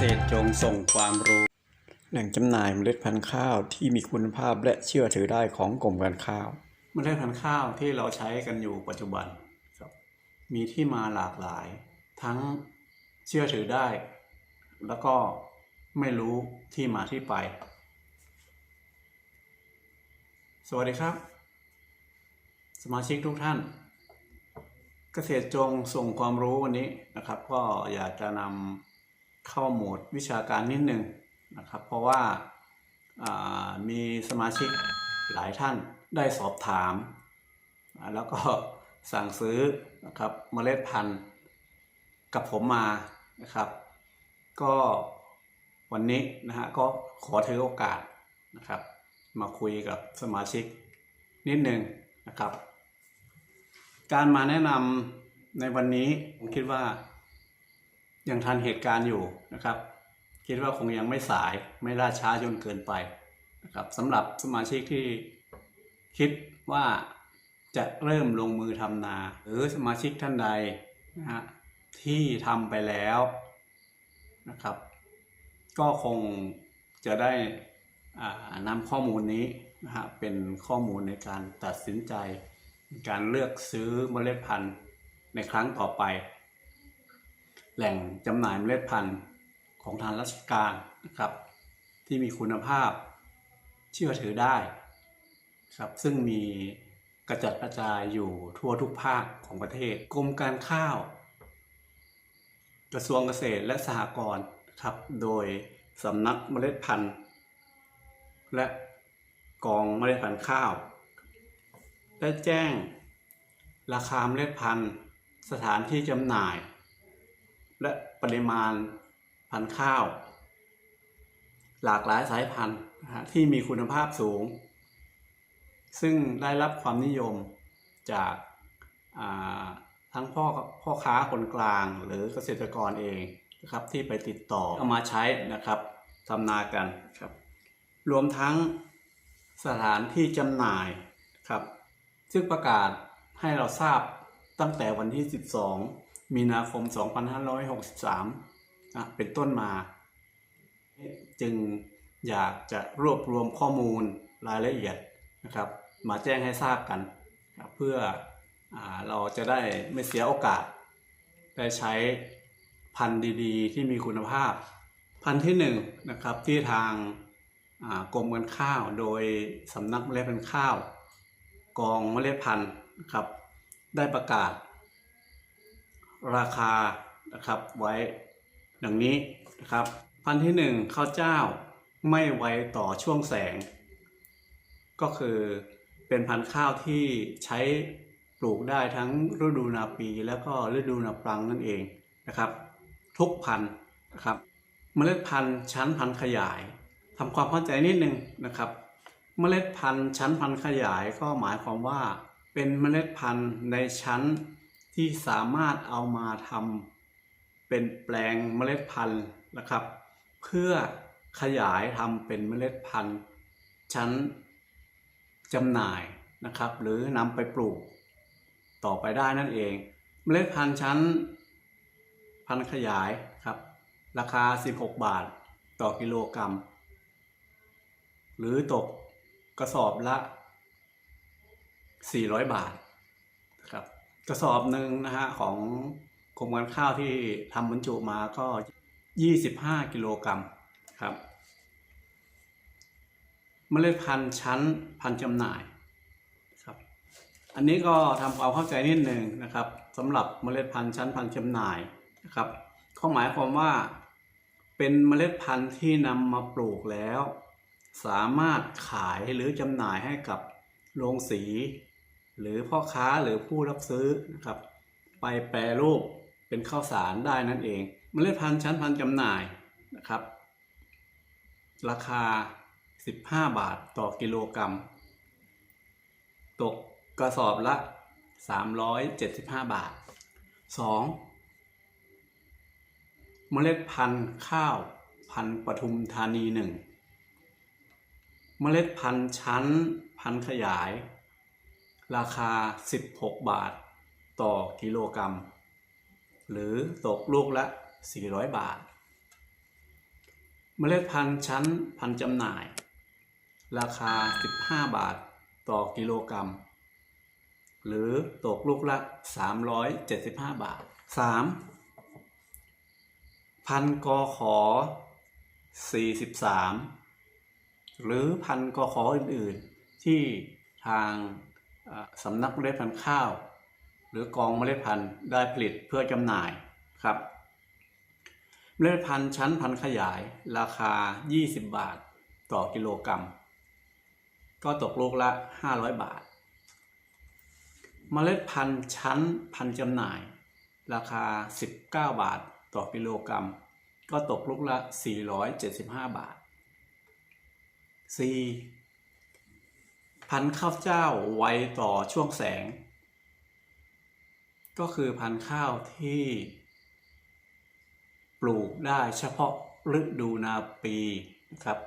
ษตรจงส่งความรู้แหล่งจำหน่ายเมล็ดพันธุ์ข้าวที่มีคุณภาพและเชื่อถือได้ของกรมการข้าว เมล็ดพันธุ์ข้าวที่เราใช้กันอยู่ปัจจุบันครับมีที่มาหลากหลาย ทั้งเชื่อถือได้ แล้วก็ไม่รู้ที่มาที่ไป สวัสดีครับ สมาชิกทุกท่าน เกษตรจงส่งความรู้วันนี้นะครับ ก็อยากจะนำ เข้าโหมดวิชาการนิดนึงนะครับ เพราะว่าามีสมาชิกหลายท่านได้สอบถาม แล้วก็สั่งซื้อนะครับเมล็ดพันธุ์กับผมมานะครับ ก็วันนี้นะฮะก็ขอถือโอกาสนะครับ มาคุยกับสมาชิกนิดนึงนะครับ การมาแนะนำในวันนี้ผมคิดว่า ยังทันเหตุการณ์อยู่นะครับ คิดว่าคงยังไม่สายไม่ล่าช้าจนเกินไปนะครับสำหรับสมาชิกที่คิดว่าจะเริ่มลงมือทำนา หรือสมาชิกท่านใดนะฮะที่ทำไปแล้วนะครับ ก็คงจะได้นำข้อมูลนี้นะฮะเป็นข้อมูลในการตัดสินใจ การเลือกซื้อเมล็ดพันธุ์ในครั้งต่อไป แหล่งจำหน่ายเมล็ดพันธุ์ของทางราชการนะครับ ที่มีคุณภาพเชื่อถือได้ครับซึ่งมีกระจัดกระจายอยู่ทั่วทุกภาคของประเทศกรมการข้าว กระทรวงเกษตรและสหกรณ์ครับโดยสำนักเมล็ดพันธุ์ และกองเมล็ดพันธุ์ข้าว ได้แจ้งราคาเมล็ดพันธุ์ สถานที่จำหน่าย และปริมาณพันธุ์ข้าว หลากหลายสายพันธุ์ที่มีคุณภาพสูง ซึ่งได้รับความนิยมจากาทั้งพ่อพ่อค้าคนกลางหรือเกษตรกรเองนะครับที่ไปติดต่อเอามาใช้นะครับทำนากันครับ รวมทั้งสถานที่จำหน่ายครับ ซึ่งประกาศให้เราทราบตั้งแต่วันที่ 12 มีนาคม 2563อะเป็นต้นมา จึงอยากจะรวบรวมข้อมูลรายละเอียดนะครับ มาแจ้งให้ทราบกัน เพื่ออเราจะได้ไม่เสียโอกาส ได้ใช้พันธุ์ดีๆ ที่มีคุณภาพ พันธุ์ที่หนึ่งนะครับที่ทางกรมการข้าวโดยสำนักเมล็ดพันธุ์ข้าว กองเมล็ดพันธุ์นะครับได้ประกาศ ราคานะครับไว้ดังนี้นะครับ พันธุ์ที่หนึ่งข้าวเจ้าไม่ไวต่อช่วงแสง ก็คือเป็นพันธุ์ข้าวที่ใช้ปลูกได้ทั้งฤดูนาปีแล้วก็ฤดูนาปรังนั่นเองนะครับ ทุกพันธุ์นะครับเมล็ดพันธุ์ชั้นพันธุ์ขยายทำความเข้าใจนิดนึงนะครับ เมล็ดพันธุ์ชั้นพันธุ์ขยายก็หมายความว่า เป็นเมล็ดพันธุ์ในชั้น ที่สามารถเอามาทำเป็นแปลงเมล็ดพันธุ์นะครับ เพื่อขยายทำเป็นเมล็ดพันธุ์ ชั้นจำหน่ายนะครับ หรือนำไปปลูกต่อไปได้นั่นเอง เมล็ดพันธุ์ชั้นพันธุ์ขยายครับ ราคา 16 บาทต่อกิโลกรัม หรือตกกระสอบละ 400 บาท กระสอบหนึ่งนะฮะของกรมการข้าวที่ทำบรรจุมาก็ 25 กิโลกรัมครับเมล็ดพันธุ์ชั้นพันธุ์จำหน่ายครับ อันนี้ก็ทำความเข้าใจนิดหนึ่งนะครับสำหรับเมล็ดพันธุ์ชั้นพันธุ์จำหน่ายนะครับข้อหมายความว่าเป็นเมล็ดพันธุ์ที่นำมาปลูกแล้ว สามารถขายหรือจำหน่ายให้กับโรงสี หรือพ่อค้าหรือผู้รับซื้อนะครับ ไปแปรรูปเป็นข้าวสารได้นั่นเองเมล็ดพันธุ์ชั้นพันธุ์จำหน่ายนะครับ ราคา 15 บาทต่อกิโลกรัม ตกกระสอบละ 375 บาท 2. เมล็ดพันธุ์ข้าวพันธุ์ปทุมธานีหนึ่งเมล็ดพันธุ์ชั้นพันธุ์ขยาย ราคา 16 บาท ต่อกิโลกรัม หรือตกลูกละ 400 บาท เมล็ดพันธุ์ชั้นพันจำหน่าย ราคา 15 บาท ต่อกิโลกรัม หรือตกลูกละ 375 บาท 3. พันกอขอ 43 หรือพันกอขออื่น ๆ ที่ทาง สำนักเมล็ดพันธุ์ข้าว หรือกองเมล็ดพันธุ์ได้ผลิตเพื่อจำหน่ายครับเมล็ดพันธุ์ชั้นพันธุ์ขยายราคา 20 บาทต่อกิโลกรัม ก็ตกลูกละ 500 บาท เมล็ดพันธุ์ชั้นพันธุ์จำหน่าย ราคา 19 บาทต่อกิโลกรัม ก็ตกลูกละ 475 บาท 4. พันข้าวเจ้าไวต่อช่วงแสง ก็คือพันข้าวที่ ปลูกได้เฉพาะฤดูนาปีนะครับ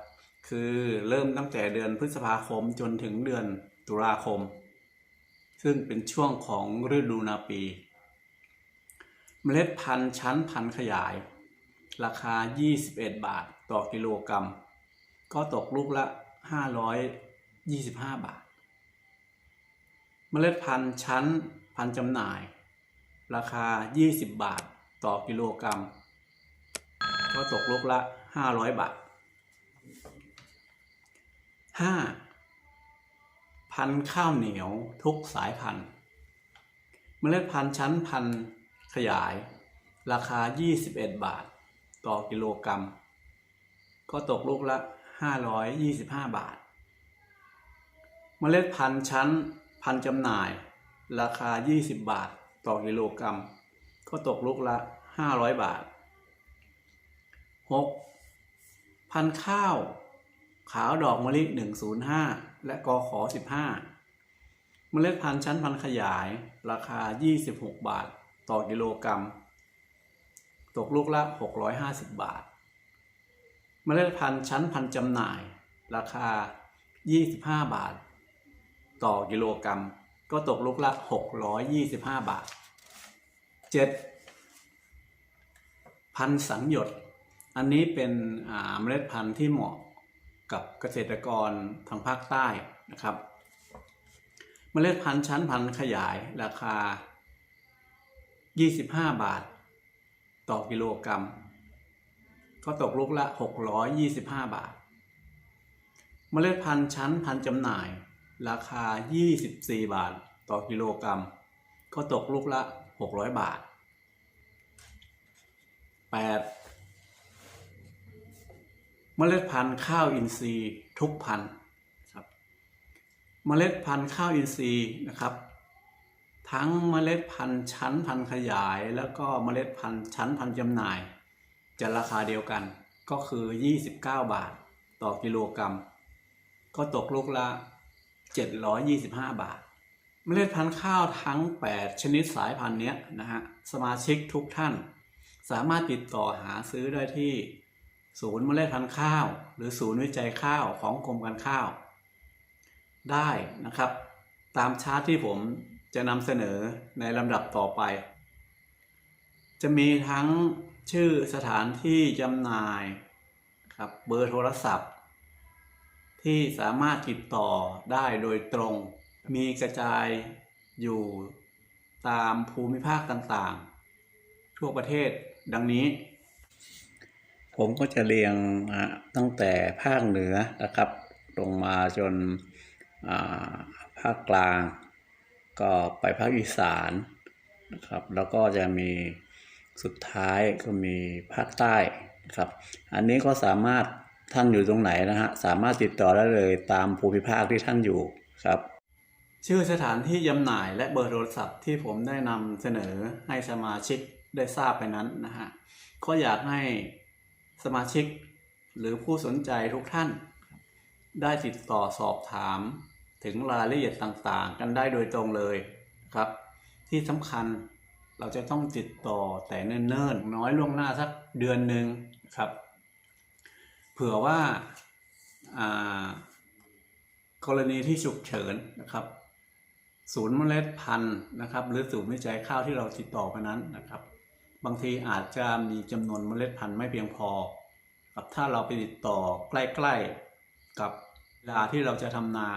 คือเริ่มตั้งแต่เดือนพฤษภาคมจนถึงเดือนตุลาคม ซึ่งเป็นช่วงของฤดูนาปี เมล็ดพันธุ์ชั้นพันธุ์ขยาย ราคา 21 บาทต่อกิโลกรัม ก็ตกลูกละ 25 บาท เมล็ดพันธุ์ชั้นพันธุ์จำหน่าย ราคา 20 บาทต่อกิโลกรัม ก็ตกลูกละ 500 บาท 5. พันข้าวเหนียวทุกสายพันธุ์ เมล็ดพันธุ์ชั้นพันธุ์ขยาย ราคา 21 บาท ต่อกิโลกรัม ก็ตกลูกละ 525 บาท เมล็ดพันธุ์ชั้นพันธุ์จำหน่าย ราคา 20 บาทต่อกิโลกรัม ก็ตกลูกละ 500 บาท 6. พันธุ์ข้าว ขาวดอกมะลิ 105 และกอขอ 15 เมล็ดพันธุ์ชั้นพันธุ์ขยาย ราคา 26 บาทต่อกิโลกรัม ตกลูกละ 650 บาท เมล็ดพันธุ์ชั้นพันธุ์จำหน่าย ราคา 25 บาท ต่อกิโลกรัม ก็ตกลูกละ 625 บาท 7. พันสังหยด อันนี้เป็นเมล็ดพันธุ์ที่เหมาะกับเกษตรกรทางภาคใต้นะครับ เมล็ดพันธุ์ชั้นพันธุ์ขยายราคา 25 บาท ต่อกิโลกรัม ก็ตกลูกละ 625 บาท เมล็ดพันธุ์ชั้นพันธุ์จำหน่าย ราคา 24 บาทต่อกิโลกรัม ก็ตกลูกละ 600 บาท 8. เมล็ดพันธุ์ข้าวอินทรีย์ทุกพันธุ์ครับ เมล็ดพันธุ์ข้าวอินทรีย์นะครับ ทั้งเมล็ดพันธุ์ชั้นพันธุ์ขยาย แล้วก็เมล็ดพันธุ์ชั้นพันธุ์จำหน่าย จะราคาเดียวกันก็คือ 29 บาทต่อกิโลกรัม ก็ตกลูกละ 725 บาท เมล็ดพันธุ์ข้าวทั้ง 8 ชนิดสายพันธุ์นี้นะฮะ สมาชิกทุกท่าน สามารถติดต่อหาซื้อได้ที่ศูนย์เมล็ดพันธุ์ข้าว หรือศูนย์วิจัยข้าวของกรมการข้าว ได้นะครับ ตามชาร์ตที่ผมจะนำเสนอในลำดับต่อไป จะมีทั้งชื่อสถานที่จำหน่ายครับเบอร์โทรศัพท์ ที่สามารถติดต่อได้โดยตรง มีกระจายอยู่ตามภูมิภาคต่างๆ ทั่วประเทศดังนี้ ผมก็จะเรียงตั้งแต่ภาคเหนือนะครับ ลงมาจนาภาคกลาง ก็ไปภาคอีสานนะครับ แล้วก็จะมีสุดท้ายก็มีภาคใต้นะครับ อันนี้ก็สามารถ ท่านอยู่ตรงไหนนะฮะสามารถติดต่อได้เลยตามภูมิภาคที่ท่านอยู่ครับ ชื่อสถานที่จำหน่ายและเบอร์โทรศัพท์ที่ผมได้นำเสนอให้สมาชิกได้ทราบไปนั้นนะฮะก็อยากให้สมาชิกหรือผู้สนใจทุกท่าน ได้ติดต่อสอบถามถึงรายละเอียดต่างๆ กันได้โดยตรงเลยครับ ที่สำคัญเราจะต้องติดต่อแต่เนิ่นๆ น้อยล่วงหน้าสักเดือนหนึ่งครับ เผื่อว่ากรณีที่ฉุกเฉินนะครับ ศูนย์เมล็ดพันธุ์นะครับ หรือศูนย์วิจัยข้าวที่เราติดต่อไปนั้นนะครับ บางทีอาจจะมีจำนวนเมล็ดพันธุ์ไม่เพียงพอครับถ้าเราไปติดต่อใกล้ๆกับเวลาที่เราจะทำนา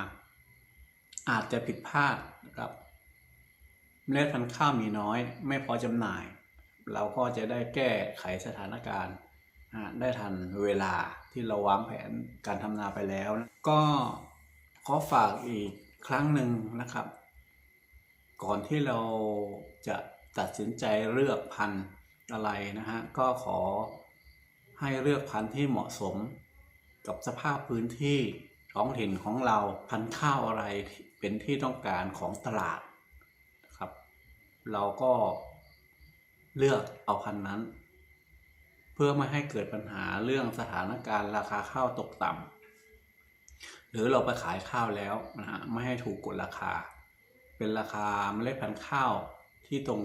อาจจะผิดพลาดนะครับ เมล็ดพันธุ์ข้าวมีน้อย ไม่พอจำหน่าย เราก็จะได้แก้ไขสถานการณ์ ได้ทันเวลาที่เราวางแผนการทำนาไปแล้ว ก็ขอฝากอีกครั้งหนึ่งนะครับ ก่อนที่เราจะตัดสินใจเลือกพันธุ์อะไรนะฮะก็ขอให้เลือกพันธุ์ที่เหมาะสมกับสภาพพื้นที่ท้องถิ่นของเราพันธุ์ข้าวอะไรเป็นที่ต้องการของตลาดนะครับ เราก็เลือกเอาพันธุ์นั้น เพื่อไม่ให้เกิดปัญหาเรื่องสถานการณ์ราคาข้าวตกต่ำหรือเราไปขายข้าวแล้วนะฮะไม่ให้ถูกกดราคา เป็นราคาเมล็ดพันธุ์ข้าวที่ตรง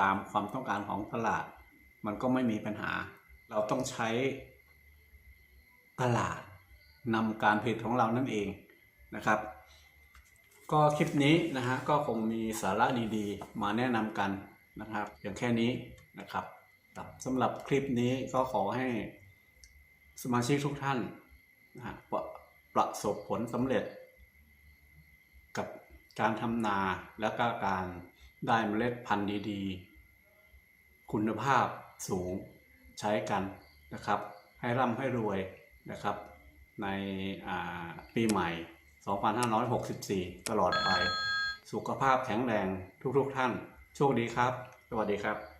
ตามความต้องการของตลาด มันก็ไม่มีปัญหา เราต้องใช้ตลาดนำการผลิตของเรานั่นเองนะครับ ก็คลิปนี้นะฮะก็คงมีสาระดีๆ มาแนะนำกันนะครับอย่างแค่นี้นะครับ ครับสำหรับคลิปนี้ก็ขอให้สมาชิกทุกท่านนะฮะประประสบผลสำเร็จ กับการทำนาและก็การได้เมล็ดพันธุ์ดีๆ คุณภาพสูงใช้กันนะครับ ให้ร่ำให้รวยนะครับ ในอ่าปีใหม่ 2564 ตลอดไป สุขภาพแข็งแรงทุกๆท่าน โชคดีครับ สวัสดีครับ